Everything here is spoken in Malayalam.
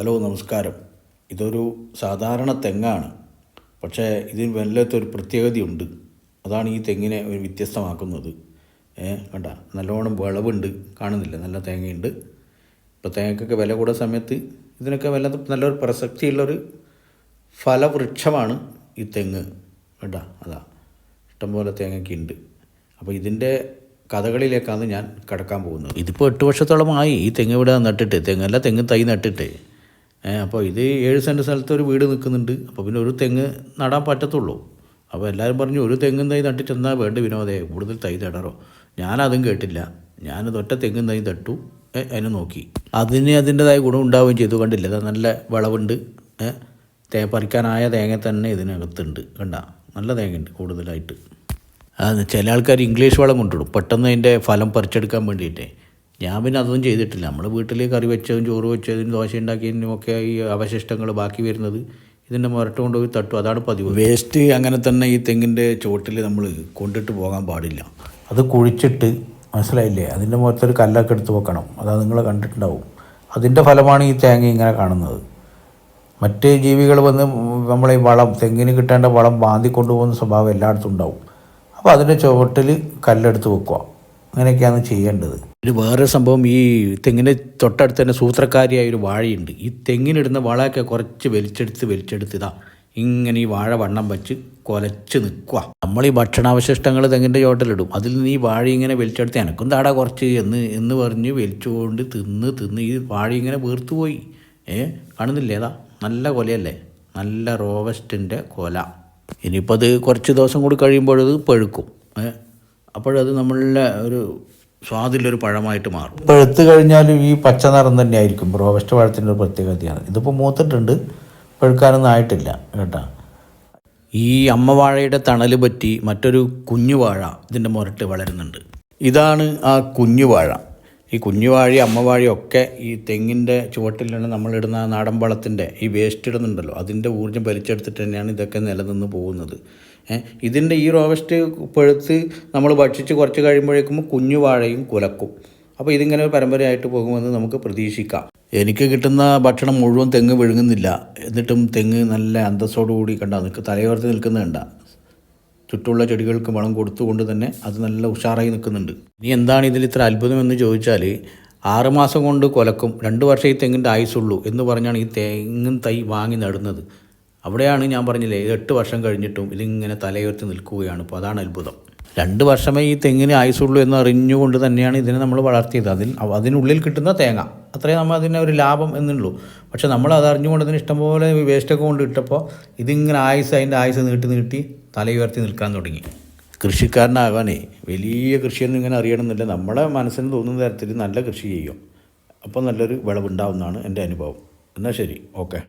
ഹലോ നമസ്കാരം. ഇതൊരു സാധാരണ തെങ്ങാണ്. പക്ഷേ ഇതിന് വല്ലാത്തൊരു പ്രത്യേകതയുണ്ട്. അതാണ് ഈ തെങ്ങിനെ ഒരു വ്യത്യസ്തമാക്കുന്നത്. കണ്ട? നല്ലോണം വിളവുണ്ട്. കാണുന്നില്ല? നല്ല തേങ്ങയുണ്ട്. ഇപ്പോൾ തേങ്ങയ്ക്കൊക്കെ വില കൂടുന്ന സമയത്ത് ഇതിനൊക്കെ വല്ല നല്ലൊരു പ്രസക്തിയുള്ളൊരു ഫലവൃക്ഷമാണ് ഈ തെങ്ങ്. കേട്ടാ അതാ. ഇഷ്ടംപോലെ തേങ്ങയ്ക്ക് ഉണ്ട്. അപ്പോൾ ഇതിന്റെ കഥകളിലേക്കാണ് ഞാൻ കടക്കാൻ പോകുന്നത്. ഇതിപ്പോൾ എട്ട് വർഷത്തോളമായി ഈ തെങ്ങ് ഇവിടെ നട്ടിട്ട് തെങ്ങല്ല തെങ്ങ് തൈ നട്ടിട്ട്. അപ്പോൾ ഇത് ഏഴ് സെന്റ് സ്ഥലത്ത് ഒരു വീട് നിൽക്കുന്നുണ്ട്. അപ്പോൾ പിന്നെ ഒരു തെങ്ങ് നടാൻ പറ്റത്തുള്ളൂ. അപ്പോൾ എല്ലാവരും പറഞ്ഞു ഒരു തെങ്ങും തൈ നട്ടിട്ട് എന്താ വേണ്ട വിനോദേ കൂടുതൽ തൈ തടറോ. ഞാനതും കേട്ടില്ല. ഞാനത് ഒറ്റ തെങ്ങും തൈ തട്ടു അതിനെ നോക്കി. അതിന് അതിന്റെതായ ഗുണം ഉണ്ടാവുകയും ചെയ്തു കണ്ടില്ല? അത് നല്ല വിളവുണ്ട് തേ പറിക്കാനായ തേങ്ങ തന്നെ ഇതിനകത്തുണ്ട് കണ്ട? നല്ല തേങ്ങയുണ്ട് കൂടുതലായിട്ട്. ചില ആൾക്കാർ ഇംഗ്ലീഷ് വളം കൊണ്ടിടും പെട്ടെന്ന് അതിന്റെ ഫലം പറിച്ചെടുക്കാൻ വേണ്ടിയിട്ടേ. ഞാൻ പിന്നെ അതൊന്നും ചെയ്തിട്ടില്ല. നമ്മൾ വീട്ടിൽ കറി വെച്ചതും ചോറ് വെച്ചതും ദോശ ഉണ്ടാക്കിയതിനും ഒക്കെ ഈ അവശിഷ്ടങ്ങൾ ബാക്കി വരുന്നത് ഇതിന്റെ മുരട്ട കൊണ്ടുപോയി തട്ടും. അതാണ് പതിവ്. വേസ്റ്റ് അങ്ങനെ തന്നെ ഈ തെങ്ങിന്റെ ചുവട്ടിൽ നമ്മൾ കൊണ്ടിട്ട് പോകാൻ പാടില്ല. അത് കുഴിച്ചിട്ട് മനസ്സിലായില്ലേ? അതിന്റെ മുഖത്തൊരു കല്ലൊക്കെ എടുത്ത് വെക്കണം. അതാ നിങ്ങൾ കണ്ടിട്ടുണ്ടാവും. അതിന്റെ ഫലമാണ് ഈ തേങ്ങ ഇങ്ങനെ കാണുന്നത്. മറ്റ് ജീവികൾ വന്ന് നമ്മളെ വളം തെങ്ങിന് കിട്ടേണ്ട വളം ബാന്തി കൊണ്ടുപോകുന്ന സ്വഭാവം എല്ലായിടത്തും ഉണ്ടാവും. അപ്പോൾ അതിന്റെ ചുവട്ടിൽ കല്ലെടുത്ത് വെക്കുക. അങ്ങനെയൊക്കെയാണ് ചെയ്യേണ്ടത്. ഒരു വേറെ സംഭവം ഈ തെങ്ങിന് തൊട്ടടുത്ത് തന്നെ സൂത്രക്കാരിയായ ഒരു വാഴയുണ്ട്. ഈ തെങ്ങിനിടുന്ന വാഴയൊക്കെ കുറച്ച് വലിച്ചെടുത്ത് വലിച്ചെടുത്ത് ഇതാ ഇങ്ങനെ ഈ വാഴ വണ്ണം വെച്ച് കൊലച്ച് നിൽക്കുക നമ്മൾ ഈ ഭക്ഷണാവശിഷ്ടങ്ങൾ തെങ്ങിന്റെ ചോട്ടിലിടും. അതിൽ നിന്ന് ഈ വാഴ ഇങ്ങനെ വലിച്ചെടുത്ത് എനക്കും താടാ കുറച്ച് എന്ന് എന്ന് പറഞ്ഞ് വലിച്ചുകൊണ്ട് തിന്ന് തിന്ന് ഈ വാഴ ഇങ്ങനെ വീർത്തു പോയി. ഏ കാണുന്നില്ലേ? ഏതാ നല്ല കൊലയല്ലേ? നല്ല റോവസ്റ്റിന്റെ കൊല. ഇനിയിപ്പോൾ അത് കുറച്ച് ദിവസം കൂടി കഴിയുമ്പോഴത് പഴുക്കും. അപ്പോഴത് നമ്മളുടെ ഒരു സ്വാദിലൊരു പഴമായിട്ട് മാറും. പഴുത്ത് കഴിഞ്ഞാലും ഈ പച്ച നിറം തന്നെ ആയിരിക്കും റോബസ്റ്റ് പഴത്തിന്റെ ഒരു പ്രത്യേകതയാണ്. ഇതിപ്പോൾ മൂത്തിട്ടുണ്ട്. പഴുക്കാനൊന്നും ആയിട്ടില്ല കേട്ടോ. ഈ അമ്മവാഴയുടെ തണൽ പറ്റി മറ്റൊരു കുഞ്ഞുവാഴ ഇതിന്റെ മുരട്ട് വളരുന്നുണ്ട്. ഇതാണ് ആ കുഞ്ഞുവാഴ. ഈ കുഞ്ഞുവാഴി അമ്മവാഴയും ഒക്കെ ഈ തെങ്ങിന്റെ ചുവട്ടിലാണ് നമ്മളിടുന്ന നാടൻ വളത്തിന്റെ ഈ വേസ്റ്റ് ഇടുന്നുണ്ടല്ലോ അതിന്റെ ഊർജം വലിച്ചെടുത്തിട്ട് തന്നെയാണ് ഇതൊക്കെ നിലനിന്ന് പോകുന്നത്. ഇതിന്റെ ഈ റോവസ്റ്റ് പഴുത്ത് നമ്മൾ ഭക്ഷിച്ച് കുറച്ച് കഴിയുമ്പോഴേക്കും കുഞ്ഞുവാഴയും കുലക്കും. അപ്പോൾ ഇതിങ്ങനെ ഒരു പരമ്പരയായിട്ട് പോകുമെന്ന് നമുക്ക് പ്രതീക്ഷിക്കാം. എനിക്ക് കിട്ടുന്ന ഭക്ഷണം മുഴുവൻ തെങ്ങ് വിഴുങ്ങുന്നില്ല. എന്നിട്ടും തെങ്ങ് നല്ല അന്തസ്സോടുകൂടി കണ്ടാൽ നിൽക്കുക തലയോർത്ത് നിൽക്കുന്നത് കണ്ട. ചുറ്റുള്ള ചെടികൾക്ക് വളം കൊടുത്തുകൊണ്ട് തന്നെ അത് നല്ല ഉഷാറായി നിൽക്കുന്നുണ്ട്. ഇനി എന്താണ് ഇതിൽ ഇത്ര അത്ഭുതം എന്ന് ചോദിച്ചാൽ ആറുമാസം കൊണ്ട് കൊലക്കും രണ്ട് വർഷം ഈ തെങ്ങിന്റെ ആയുസുള്ളൂ എന്ന് പറഞ്ഞാണ് ഈ തെങ്ങും തൈ വാങ്ങി നടുന്നത്. അവിടെയാണ് ഞാൻ പറഞ്ഞില്ലേ എട്ട് വർഷം കഴിഞ്ഞിട്ടും ഇതിങ്ങനെ തലയുയർത്തി നിൽക്കുകയാണ്. അപ്പോൾ അതാണ് അത്ഭുതം. രണ്ട് വർഷമേ ഈ തെങ്ങിന് ആയുസുള്ളൂ എന്ന് അറിഞ്ഞുകൊണ്ട് തന്നെയാണ് ഇതിനെ നമ്മൾ വളർത്തിയത്. അതിൽ അതിനുള്ളിൽ കിട്ടുന്ന തേങ്ങ. അത്രേ നമ്മൾ അതിനെ ഒരു ലാഭം എന്നുള്ളൂ. പക്ഷെ നമ്മൾ അത് അറിഞ്ഞുകൊണ്ട് അതിന് ഇഷ്ടംപോലെ വേസ്റ്റൊക്കെ കൊണ്ട് ഇട്ടപ്പോൾ ഇതിങ്ങനെ ആയുസ് അതിന്റെ ആയുസ് നീട്ടി നീട്ടി തലയുയർത്തി നിൽക്കാൻ തുടങ്ങി. കൃഷിക്കാരനാകാനേ വലിയ കൃഷിയൊന്നും ഇങ്ങനെ അറിയണമെന്നില്ല. നമ്മുടെ മനസ്സിന് തോന്നുന്ന തരത്തിൽ നല്ല കൃഷി ചെയ്യും. അപ്പോൾ നല്ലൊരു വിളവുണ്ടാവുന്നതാണ് എന്റെ അനുഭവം. എന്നാൽ ശരി. ഓക്കെ.